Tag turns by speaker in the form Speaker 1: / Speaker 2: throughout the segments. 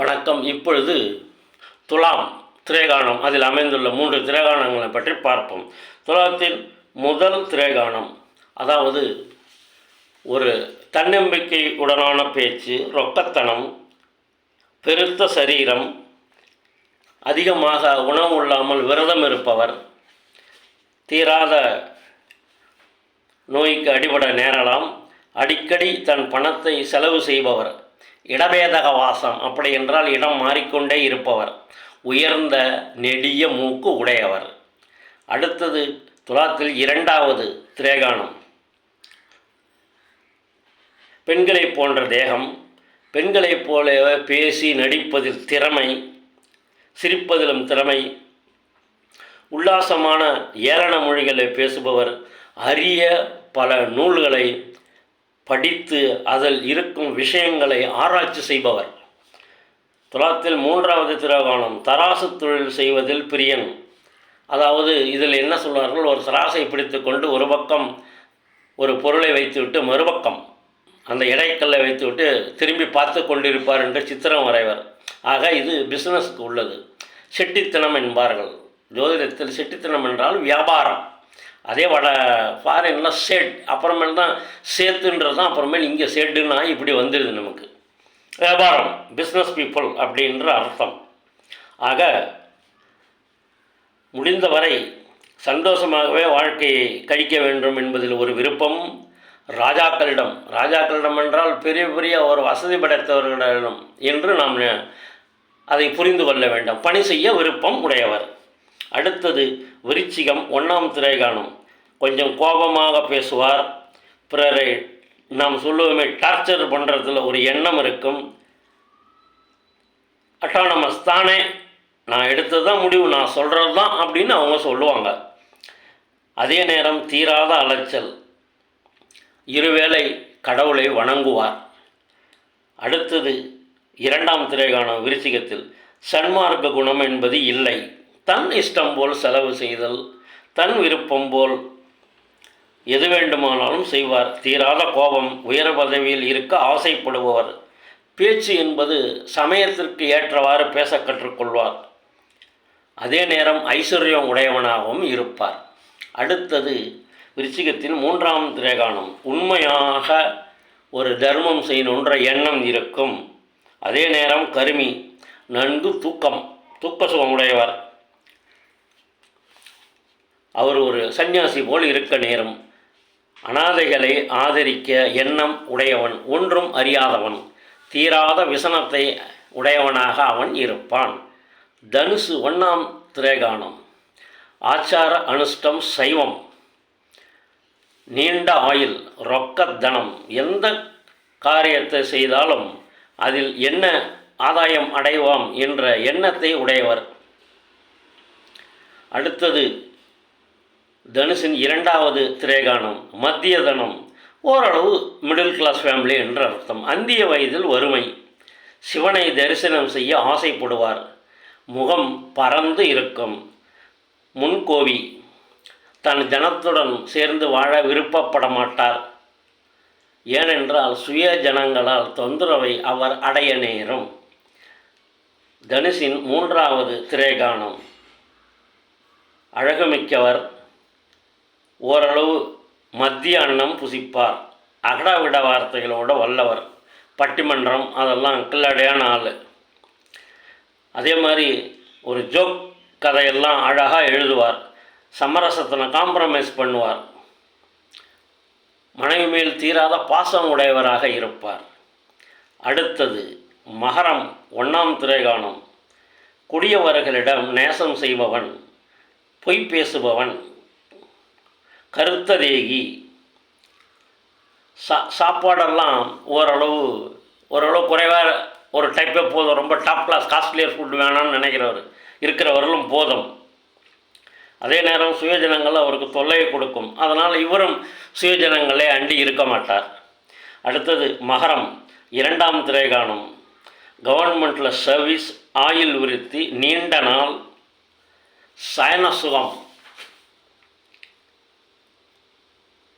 Speaker 1: வணக்கம். இப்பொழுது துலாம் திரைகாணம் அதில் அமைந்துள்ள மூன்று திரைகாணங்களை பற்றி பார்ப்போம். துலாத்தின் முதல் திரைகாணம் அதாவது ஒரு தன்னம்பிக்கை உடனான பேச்சு ரொக்கத்தனம் பெருத்த சரீரம் அதிகமாக உணவு இல்லாமல் விரதம் இருப்பவர் தீராத நோய்க்கு அடிபட நேரலாம் அடிக்கடி தன் பணத்தை செலவு செய்பவர். இடபேதக வாசம் அப்படி என்றால் இடம் மாறிக்கொண்டே இருப்பவர். உயர்ந்த நெடிய மூக்கு உடையவர். அடுத்தது துலாத்தில் இரண்டாவது திரேகானம். பெண்களைப் போன்ற தேகம். பெண்களைப் போலவே பேசி நடிப்பதில் திறமை சிரிப்பதிலும் திறமை. உல்லாசமான ஏளன மொழிகளை பேசுபவர். அரிய பல நூல்களை படித்து அதில் இருக்கும் விஷயங்களை ஆராய்ச்சி செய்பவர். துலாத்தில் மூன்றாவது திரகாணம் தராசு தொழில் செய்வதில் பிரியன். அதாவது இதில் என்ன சொல்வார்கள்? ஒரு தராசை பிடித்து கொண்டு ஒரு பக்கம் ஒரு பொருளை வைத்துவிட்டு மறுபக்கம் அந்த இடைக்கல்லை வைத்துவிட்டு திரும்பி பார்த்து கொண்டிருப்பார் என்று சித்திரம் வரைவர். ஆக இது பிஸ்னஸ்க்கு உள்ளது. செட்டித்தனம் என்பார்கள். ஜோதிடத்தில் செட்டித்தனம் என்றால் வியாபாரம். அதே வட ஃபாரினில் செட் அப்புறமேல் தான் சேத்துன்றது தான் அப்புறமேல் இங்கே செட்டுன்னா இப்படி வந்துடுது நமக்கு. வியாபாரம் பிஸ்னஸ் பீப்புள் அப்படின்ற அர்த்தம். ஆக முடிந்தவரை சந்தோஷமாகவே வாழ்க்கையை கழிக்க வேண்டும் என்பதில் ஒரு விருப்பம் ராஜாக்களிடம். ராஜாக்களிடம் என்றால் பெரிய பெரிய ஒரு வசதி படைத்தவர்களிடம் என்று நாம் அதை புரிந்து கொள்ள வேண்டும். பணி செய்ய விருப்பம் உடையவர். அடுத்தது விருச்சிகம் ஒன்றாம் திரைகாணம் கொஞ்சம் கோபமாக பேசுவார். பிறரை நாம் சொல்லுவோமே டார்ச்சர் பண்ணுறதுல ஒரு எண்ணம் இருக்கும். அட்டானமஸ் தானே. நான் எடுத்தது தான் முடிவு நான் சொல்கிறது தான் அப்படின்னு அவங்க சொல்லுவாங்க. அதே நேரம் தீராத அலைச்சல். இருவேளை கடவுளை வணங்குவார். அடுத்தது இரண்டாம் திரைகாணம் விருச்சிகத்தில். சன்மார்க்க குணம் என்பது இல்லை. தன் இஷ்டம் போல் செலவு செய்தல் தன் விருப்பம் போல் எது வேண்டுமானாலும் செய்வார். தீராத கோபம் உயர் பதவியில் இருக்க ஆசைப்படுபவர். பேச்சு என்பது சமயத்திற்கு ஏற்றவாறு பேச கற்றுக்கொள்வார். அதே நேரம் ஐஸ்வர்யம் உடையவனாகவும் இருப்பார். அடுத்தது விருச்சிகத்தின் மூன்றாம் திரேகானம் உண்மையாக ஒரு தர்மம் செய்யணுன்ற எண்ணம் இருக்கும். அதே நேரம் கருமி நன்கு தூக்கம் தூக்க சுகமுடையவர் அவர் ஒரு சந்நியாசி போல் இருக்க நேரும். அனாதைகளை ஆதரிக்க எண்ணம் உடையவன் ஒன்றும் அறியாதவன். தீராத விசனத்தை உடையவனாக அவன் இருப்பான். தனுசு ஒன்றாம் திரேகானம் ஆச்சார அனுஷ்டம் சைவம். நீண்ட ஆயுள் ரொக்க தனம். எந்த காரியத்தை செய்தாலும் அதில் என்ன ஆதாயம் அடைவாம் என்ற எண்ணத்தை உடையவர். அடுத்தது தனுஷின் இரண்டாவது திரேகானம் மத்திய தனம் ஓரளவு மிடில் கிளாஸ் ஃபேமிலி என்று அர்த்தம். அந்திய வயதில் வறுமை. சிவனை தரிசனம் செய்ய ஆசைப்படுவார். முகம் பறந்து இருக்கும். முன்கோவி. தன் ஜனத்துடன் சேர்ந்து வாழ விருப்பப்பட மாட்டார் ஏனென்றால் சுய ஜனங்களால் தொந்தரவை அவர் அடைய நேரும். தனுஷின் மூன்றாவது திரேகானம் அழகுமிக்கவர் ஓரளவு மத்திய அன்னம் புசிப்பார். அகடாவிட வார்த்தைகளோட வல்லவர். பட்டிமன்றம் அதெல்லாம் கில்லடையான ஆள். அதே மாதிரி ஒரு ஜோக் கதையெல்லாம் அழகாக எழுதுவார். சமரசத்தினை காம்ப்ரமைஸ் பண்ணுவார். மனைவி மேல் தீராத பாசம் உடையவராக இருப்பார். அடுத்தது மகரம் ஒன்றாம் திரைகானம் குடியவர்களிடம் நேசம் செய்பவன் பொய் பேசுபவன் கருத்த தேகி. சா சாப்பாடெல்லாம் ஓரளவு ஓரளவு குறைவாக ஒரு டைப்பே போதும். ரொம்ப டாப் கிளாஸ் காஸ்ட்லியர் ஃபுட் வேணாம்னு நினைக்கிறவர் இருக்கிறவர்களும் போதும். அதே நேரம் சுயஜனங்கள் அவருக்கு தொல்லையை கொடுக்கும். அதனால் இவரும் சுயஜனங்களே அண்டி இருக்க மாட்டார். அடுத்தது மகரம். இரண்டாம் திரைகானம் கவர்மெண்ட்டில் சர்வீஸ் ஆயுள் விருத்தி நீண்ட நாள் சயன சுகம்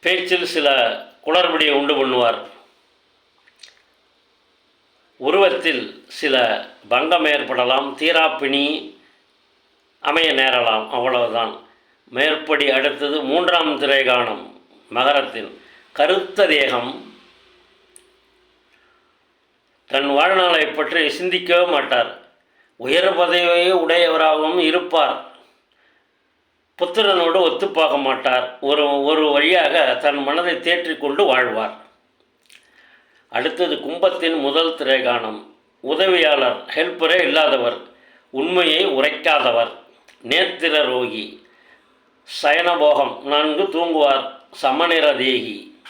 Speaker 1: பேச்சில் சில குளறுபடியை உண்டு பண்ணுவார். உருவத்தில் சில பங்கம் ஏற்படலாம். தீராப்பிணி அமைய நேரலாம். அவ்வளவுதான். மேற்படி அடுத்தது மூன்றாம் திரைகாணம் மகரத்தின் கருத்த தேகம். தன் வாழ்நாளை பற்றி சிந்திக்கவே மாட்டார். உயர் பதவியை உடையவராகவும் இருப்பார். புத்திரனோடு ஒத்துப்பாக மாட்டார் ஒரு ஒரு வழியாக தன் மனதை தேற்றிக்கொண்டு வாழ்வார். அடுத்தது கும்பத்தின் முதல் திரைகாணம். உதவியாளர் ஹெல்ப்பரே இல்லாதவர் உண்மையை உரைக்காதவர். நேத்திர ரோகி. சயனபோகம். நன்கு தூங்குவார். சமநிற தேகி.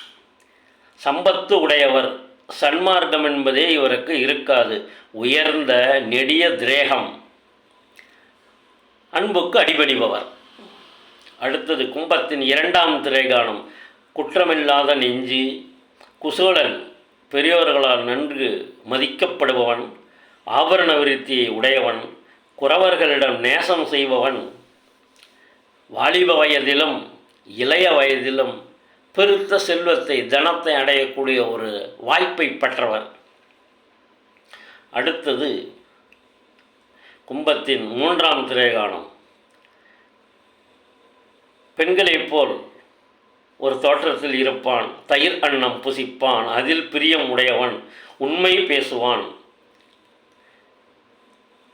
Speaker 1: சம்பத்து உடையவர். சன்மார்க்கம் என்பதே இவருக்கு இருக்காது. உயர்ந்த நெடிய திரேகம். அன்புக்கு அடிபணிபவர். அடுத்தது கும்பத்தின் இரண்டாம் திரைகானம் குற்றமில்லாத நெஞ்சு குசோலன் பெரியோர்களால் நன்கு மதிக்கப்படுபவன் ஆபரண விருத்தியை உடையவன் குறவர்களிடம் நேசம் செய்பவன் வாலிப வயதிலும் இளைய வயதிலும் பெருத்த செல்வத்தை தனத்தை அடையக்கூடிய ஒரு வாய்ப்பை பெற்றவர். அடுத்தது கும்பத்தின் மூன்றாம் திரைகாணம் பெண்களைப் போல் ஒரு தோற்றத்தில் இருப்பான். தயிர் அன்னம் புசிப்பான். அதில் பிரியம் உடையவன். உண்மை பேசுவான்.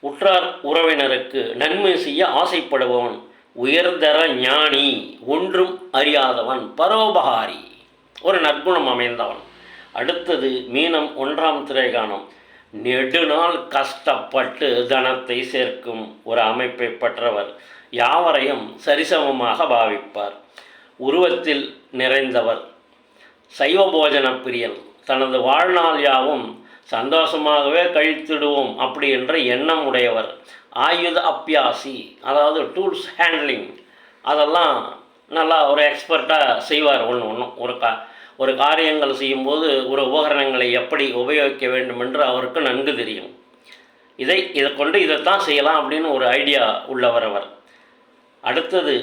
Speaker 1: உற்றார் உறவினருக்கு நன்மை செய்ய ஆசைப்படுபவன். உயர்தர ஞானி. ஒன்றும் அறியாதவன். பரோபகாரி. ஒரு நற்குணம் அமைந்தவன். அடுத்தது மீனம் ஒன்றாம் திரைகாணம் நெடுநாள் கஷ்டப்பட்டு தனத்தை சேர்க்கும் ஒரு அமைப்பை பெற்றவர். யாவரையும் சரிசமமாக பாவிப்பார். உருவத்தில் நிறைந்தவர். சைவ போஜன பிரியன் தனது வாழ்நாள் யாவும் சந்தோஷமாகவே கழித்திடுவோம் அப்படி என்ற எண்ணம் உடையவர். ஆயுத அப்பியாசி அதாவது டூல்ஸ் ஹேண்ட்லிங் அதெல்லாம் நல்லா ஒரு எக்ஸ்பர்ட்டாக செய்வார். ஒன்று ஒன்றும் ஒரு கா ஒரு காரியங்கள் செய்யும்போது ஒரு உபகரணங்களை எப்படி உபயோகிக்க வேண்டும் என்று அவருக்கு நன்கு தெரியும். இதை இதை கொண்டு இதைத்தான் செய்யலாம் அப்படின்னு ஒரு ஐடியா உள்ளவர் அவர். அடுத்தது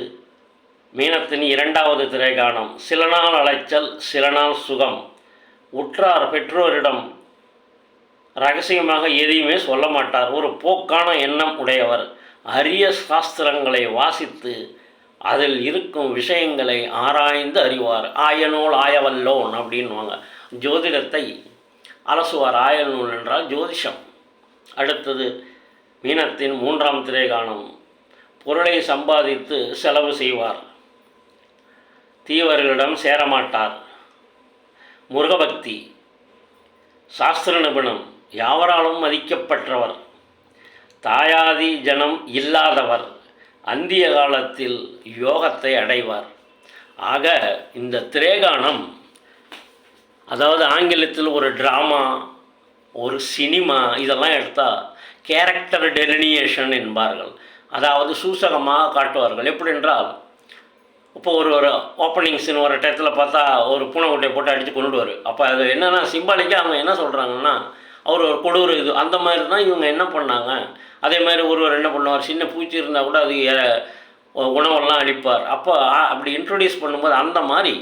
Speaker 1: மீனத்தின் இரண்டாவது திரைகாணம் சில நாள் அலைச்சல் சில நாள் சுகம். உற்றார் பெற்றோரிடம் ரகசியமாக எதையுமே சொல்ல மாட்டார். ஒரு போக்கான எண்ணம் உடையவர். அரிய சாஸ்திரங்களை வாசித்து அதில் இருக்கும் விஷயங்களை ஆராய்ந்து அறிவார். ஆயநூல் ஆயவல்லோன் அப்படின்வாங்க ஜோதிடத்தை அலசுவார் ஆயநூல் என்றால் ஜோதிஷம். அடுத்தது மீனத்தின் மூன்றாம் திரைகாணம் பொருளை சம்பாதித்து செலவு செய்வார். தீவர்களிடம் சேரமாட்டார். முருகபக்தி சாஸ்திர நிபுணம் யாவராலும் மதிக்கப்பட்டவர் தாயாதி ஜனம் இல்லாதவர் அந்திய காலத்தில் யோகத்தை அடைவார். ஆக இந்த திரேகானம் அதாவது ஆங்கிலத்தில் ஒரு ட்ராமா ஒரு சினிமா இதெல்லாம் எடுத்தால் கேரக்டர் டெலினியேஷன் என்பார்கள். அதாவது சூசகமாக காட்டுவார்கள். எப்படி என்றால் இப்போ ஒரு ஒரு ஓப்பனிங்ஸ்னு ஒரு டயத்தில் பார்த்தா ஒரு பூனைக்குட்டையை போட்டு அடித்து கொண்டுடுவார் அப்போ அது என்னென்னா சிம்பாலிக்காக அவங்க என்ன சொல்கிறாங்கன்னா அவர் ஒரு கொடூர இது. அந்த மாதிரி தான் இவங்க என்ன பண்ணாங்க? அதே மாதிரி ஒருவர் என்ன பண்ணுவார்? சின்ன பூச்சி இருந்தால் கூட அது உணவெல்லாம் அளிப்பார். அப்போ அப்படி இன்ட்ரொடியூஸ் பண்ணும்போது அந்த மாதிரி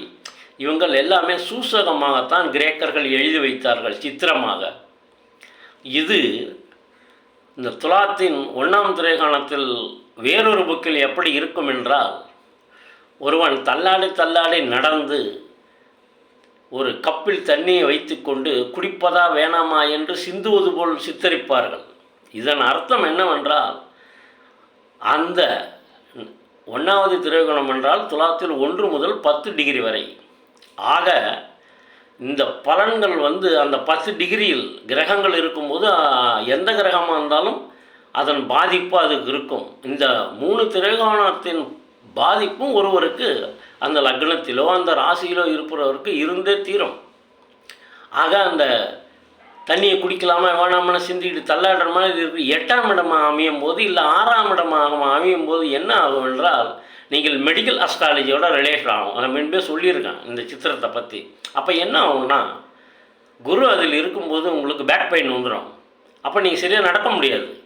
Speaker 1: இவங்கள் எல்லாமே சூசகமாகத்தான் கிரேக்கர்கள் எழுதி வைத்தார்கள் சித்திரமாக. இது இந்த துலாத்தின் ஒன்றாம் திரைகாணத்தில் வேறொரு புக்கில் எப்படி இருக்கும் என்றால் ஒருவன் தள்ளாடி தள்ளாடி நடந்து ஒரு கப்பில் தண்ணியை வைத்துக்கொண்டு குடிப்பதா வேணாமா என்று சிந்துவது போல் சித்தரிப்பார்கள். இதன் அர்த்தம் என்னவென்றால் அந்த ஒன்றாவது திரைகுணம் என்றால் துலாத்தில் ஒன்று முதல் பத்து டிகிரி வரை. ஆக இந்த பலன்கள் வந்து அந்த பத்து டிகிரியில் கிரகங்கள் இருக்கும்போது எந்த கிரகமாக இருந்தாலும் அதன் பாதிப்பு அதுக்கு இருக்கும். இந்த மூணு திரைகோணத்தின் பாதிப்பும் ஒருவருக்கு அந்த லக்னத்திலோ அந்த ராசியிலோ இருப்பவருக்கு இருந்தே தீரும். ஆக அந்த தண்ணியை குடிக்கலாமா வேணாமனு சிந்திக்கிட்டு தள்ளாடுற மாதிரி இருக்குது எட்டாம் இடமாக அமையும் போது இல்லை ஆறாம் இடமாக அமையும் போது என்ன ஆகும் என்றால் நீங்கள் மெடிக்கல் அஸ்ட்ராலஜியோட ரிலேஷன் ஆகும். அதை முன்பே சொல்லியிருக்கேன் இந்த சித்திரத்தை பற்றி அப்போ என்ன ஆகும்னா குரு அதில் இருக்கும்போது உங்களுக்கு பேக் பெயின் வந்துடும் அப்போ நீங்கள் சரியாக நடக்க முடியாது.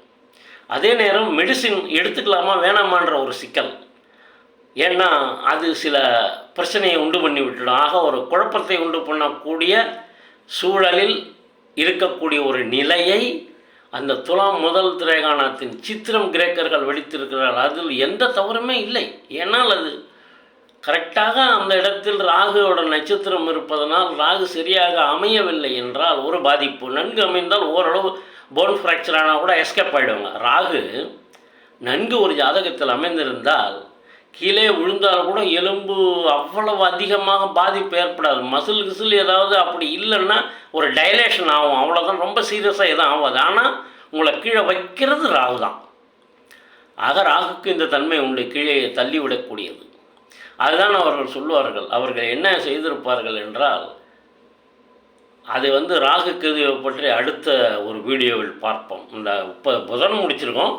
Speaker 1: அதே நேரம் மெடிசின் எடுத்துக்கலாமா வேணாமான்ற ஒரு சிக்கல். ஏன்னா அது சில பிரச்சனையை உண்டு பண்ணி விட்டுடும். ஆக ஒரு குழப்பத்தை உண்டு பண்ணக்கூடிய சூழலில் இருக்கக்கூடிய ஒரு நிலையை அந்த துலாம் முதல் திரேகானத்தின் சித்திரம் கிரேக்கர்கள் வெடித்திருக்கிறார்கள். அதில் எந்த தவறுமே இல்லை. ஏன்னால் அது கரெக்டாக அந்த இடத்தில் ராகுவோட நட்சத்திரம் இருப்பதனால் ராகு சரியாக அமையவில்லை என்றால் ஒரு பாதிப்பு. நன்கு அமைந்தால் ஓரளவு போன் ஃப்ராக்சர் ஆனால் கூட எஸ்கேப் ஆகிடுவாங்க ராகு நன்கு ஒரு ஜாதகத்தில் அமைந்திருந்தால் கீழே விழுந்தால் கூட எலும்பு அவ்வளவு அதிகமாக பாதிப்பு ஏற்படாது. மசில் கிசில் ஏதாவது அப்படி இல்லைன்னா ஒரு டைலேஷன் ஆகும். அவ்வளோதான் ரொம்ப சீரியஸாக எதுவும் ஆகாது. ஆனால் உங்களை கீழே வைக்கிறது ராகு தான். ஆக ராகுக்கு இந்த தன்மை உண்டு கீழே தள்ளிவிடக்கூடியது. அதுதான் அவர்கள் சொல்லுவார்கள். அவர்கள் என்ன செய்திருப்பார்கள் என்றால் அது வந்து ராகு கேதுவை பற்றி அடுத்த ஒரு வீடியோவில் பார்ப்போம். இந்த இப்போ புதன் முடிச்சிருக்கோம்.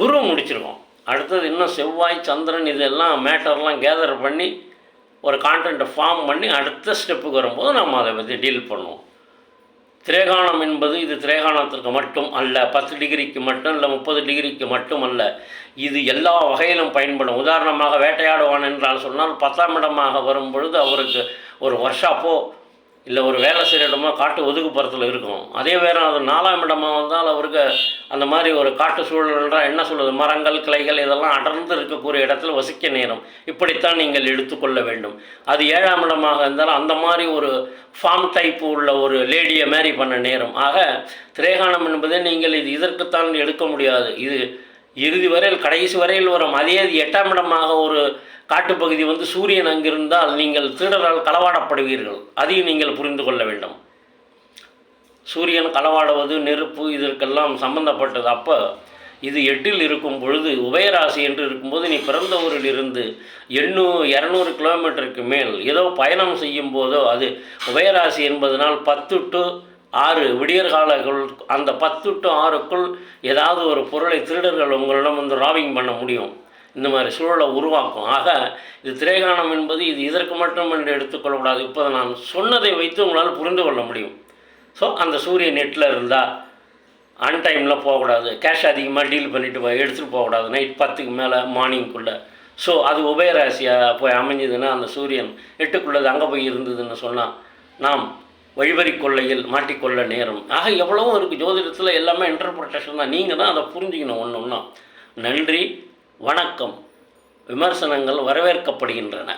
Speaker 1: குரு முடிச்சிருக்கோம். அடுத்தது இன்னும் செவ்வாய் சந்திரன் இதெல்லாம் மேட்டர்லாம் கேதர் பண்ணி ஒரு கான்டென்ட்டை ஃபார்ம் பண்ணி அடுத்த ஸ்டெப்புக்கு வரும்போது நம்ம அதை பற்றி டீல் பண்ணுவோம். திரேகாணம் என்பது இது திரேகாணத்திற்கு மட்டும் அல்ல பத்து டிகிரிக்கு மட்டும் இல்லை முப்பது டிகிரிக்கு மட்டும் அல்ல. இது எல்லா வகையிலும் பயன்படும். உதாரணமாக வேட்டையாடுவான் என்றால் சொன்னால் பத்தாம் இடமாக வரும் பொழுது அவருக்கு ஒரு ஒர்க்ஷாப்போ இல்லை ஒரு வேலை செய்கிற இடமா காட்டு ஒதுக்குப்புறத்தில் இருக்கும். அதே வேறு அது நாலாம் இடமா வந்தால் அவருக்கு அந்த மாதிரி ஒரு காட்டு சூழல்ன்றா என்ன சொல்லுது மரங்கள் கிளைகள் இதெல்லாம் அடர்ந்து இருக்கக்கூடிய இடத்துல வசிக்க நேரம். இப்படித்தான் நீங்கள் எடுத்துக்கொள்ள வேண்டும். அது ஏழாம் இடமாக இருந்தால் அந்த மாதிரி ஒரு ஃபார்ம் டைப் உள்ள ஒரு லேடியை மேரி பண்ண நேரம். ஆக திரேகானம் என்பதை நீங்கள் இது இதற்குத்தான் எடுக்க முடியாது. இது இறுதி வரையில் கடைசி வரையில் வரும். அதே எட்டாம் இடமாக ஒரு காட்டுப்பகுதி வந்து சூரியன் அங்கிருந்தால் நீங்கள் திருடரால் களவாடப்படுவீர்கள். அதையும் நீங்கள் புரிந்து கொள்ள வேண்டும். சூரியன் களவாடுவது நெருப்பு இதற்கெல்லாம் சம்பந்தப்பட்டது. அப்போ இது எட்டில் இருக்கும் பொழுது உபயராசி என்று இருக்கும்போது நீ பிறந்த ஊரில் இருந்து எண்ணூ இரநூறு கிலோமீட்டருக்கு மேல் ஏதோ பயணம் செய்யும் போதோ அது உபயராசி என்பதனால் பத்து டு ஆறு விடியற்காலங்கள் அந்த பத்து டு ஆறுக்குள் ஏதாவது ஒரு பொருளை திருடர்கள் உங்களிடம் வந்து ராவிங் பண்ண முடியும். இந்த மாதிரி சூழலை உருவாக்கும். ஆக இது திரைகாணம் என்பது இது இதற்கு மட்டும் என்று எடுத்துக்கொள்ளக்கூடாது. இப்போ நான் சொன்னதை வைத்து உங்களால் புரிந்து கொள்ள முடியும். ஸோ அந்த சூரியன் நெட்டில் இருந்தால் அன் டைமில் போகக்கூடாது. கேஷ் அதிகமாக டீல் பண்ணிட்டு போய் எடுத்துகிட்டு போகக்கூடாது. நைட் பத்துக்கு மேலே மார்னிங்குள்ளே ஸோ அது உபயராசியாக போய் அமைஞ்சதுன்னா அந்த சூரியன் எட்டுக்குள்ளது அங்கே போய் இருந்ததுன்னு சொன்னால் நாம் வழிவரி கொள்ளையில் மாட்டிக்கொள்ள நேரம். ஆக எவ்வளவோ இருக்குது ஜோதிடத்தில் எல்லாமே இன்டர்பிரட்டேஷன் தான். நீங்கள் தான் அதை புரிஞ்சுக்கணும் ஒன்று ஒன்றா நன்றி வணக்கம். விமர்சனங்கள் வரவேற்கப்படுகின்றன.